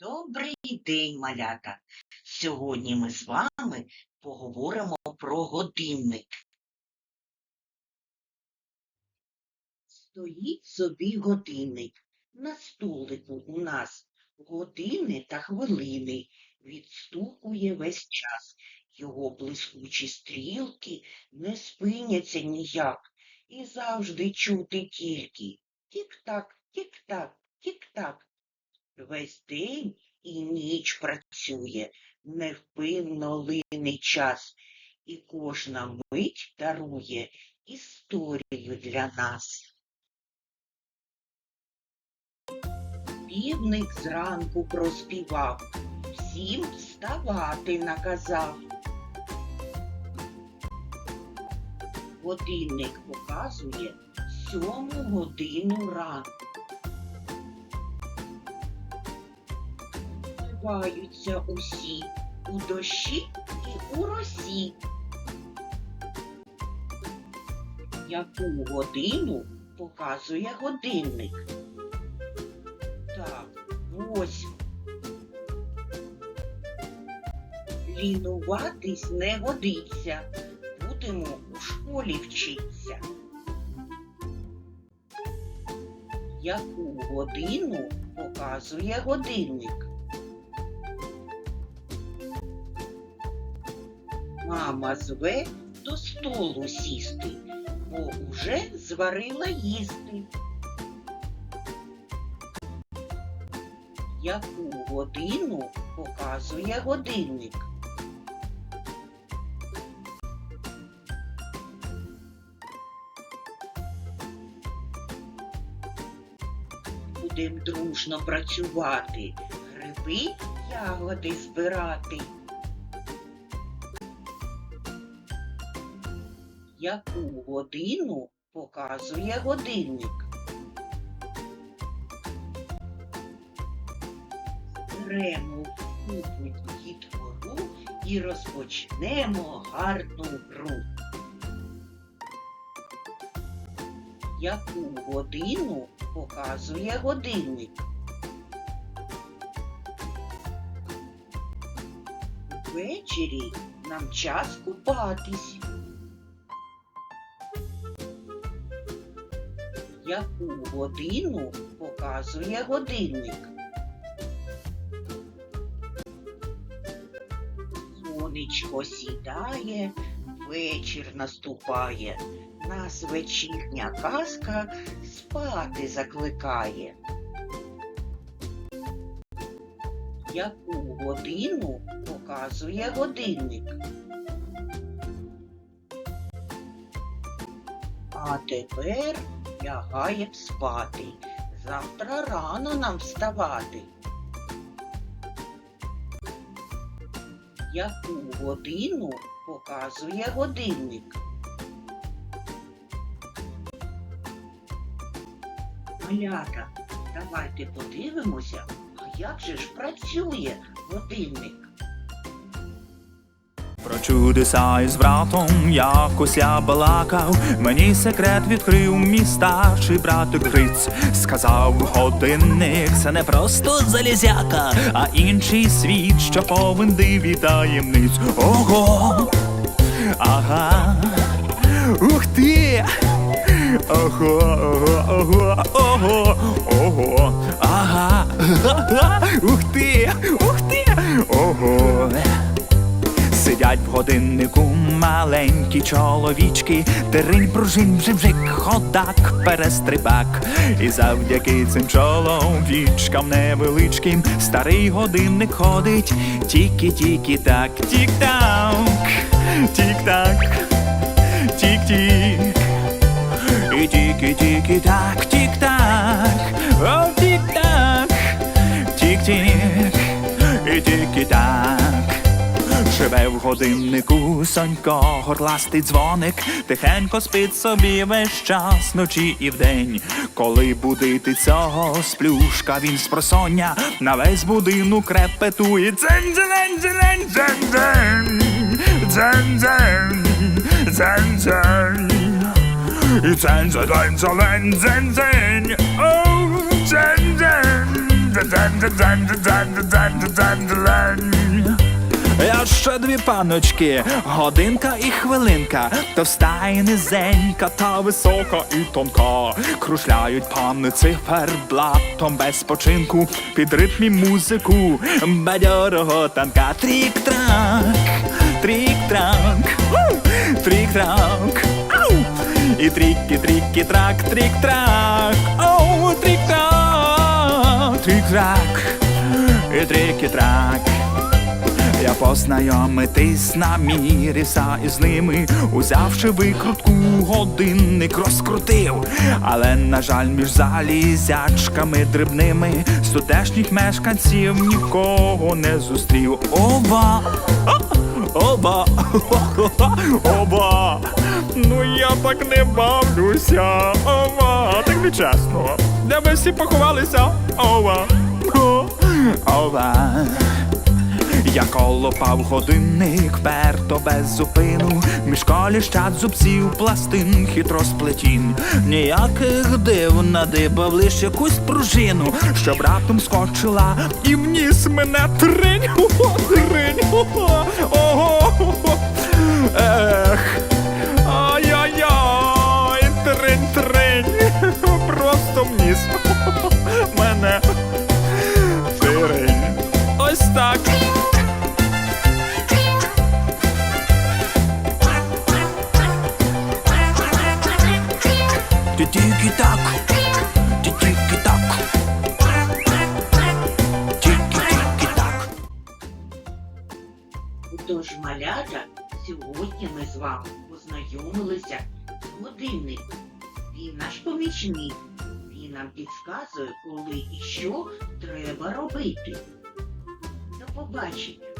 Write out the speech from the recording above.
Добрий день, малята! Сьогодні ми з вами поговоримо про годинник. Стоїть собі годинник. На столику у нас години та хвилини. Відстукує весь час. Його блискучі стрілки не спиняться ніяк. І завжди чути тільки тік-так, тік-так, тік-так. Весь день і ніч працює, невпинно лине час, і кожна мить дарує історію для нас. Півник зранку проспівав, всім вставати наказав. Годинник показує сьому годину ранку. Вмиваються усі у дощі і у росі. Яку годину показує годинник? Так, ось. Лінуватись не годиться. Будемо у школі вчитися. Яку годину показує годинник? Мама зве до столу сісти, бо уже зварила їсти. Яку годину показує годинник? Будем дружно працювати, гриби, ягоди збирати. Яку годину показує годинник? Беремо в купу дітвору і розпочнемо гарну гру. Яку годину показує годинник? Ввечері нам час купатись. Яку годину показує годинник? Сонечко сідає, вечір наступає, нас вечірня казка спати закликає. Яку годину показує годинник? А тепер лягаєм спати. Завтра рано нам вставати. Яку годину показує годинник? Малята, давайте подивимося, а як же ж працює годинник? Про чудеса із братом якось я балакав, мені секрет відкрив мій старший братик Гриць. Сказав, годинник це не просто залізяка, а інший світ, що повен див таємниць. Ого! Ага! Ух ти! Ого, ого, ого, ого, ага, ух ти, ух ти, ого. Сидять в годиннику маленькі чоловічки, Теринь, пружин, бжик, ходак, перестрибак. І завдяки цим чоловічкам невеличким старий годинник ходить, тільки-тільки так, тік-так, тік-так, тік-тік. І тільки-тільки так, тік-так, о, тік-так, тік-тік, і тільки так. Живе в годиннику сонько, горластий дзвоник, тихенько спить собі весь час, ночі і вдень. Коли будити цього сплюшка, він з просоння на весь будинок репетує дзень дзень дзень дзень дзень дзень дзень дзень дзень І дзень дзень дзень дзень дзень дзень Оу, дзень дзень Я ще дві паночки, годинка і хвилинка, товста і низенька, та висока і тонка. Крушляють пани циферблатом без спочинку, під ритм і музику бадьорого танка. У, трік-трак, ау! і тріки, тріки, трак, трік-трак, оу, трік-трак, трік-трак, і тріки-трак. Я познайомитись намірився із ними, узявши викрутку, годинник розкрутив. Але, на жаль, між залізячками дрібними з тутешніх мешканців нікого не зустрів. Оба! Оба! Оба! Ну я так не бавлюся. Ова! Так нечесно. Де ви всі поховалися? Ова! Ова! Я колопав годинник, перто без зупину, між коліщат зубців пластин хитро сплетін. Ніяких див надибав лиш якусь пружину, щоб раптом скочила і вніс мене тринь, тринь, ого, ех, Тільки-так, тільки-так, тільки-так. Тож, малята, сьогодні ми з вами познайомилися з годинником. Він наш помічник. Він нам підказує, коли і що треба робити. До побачення!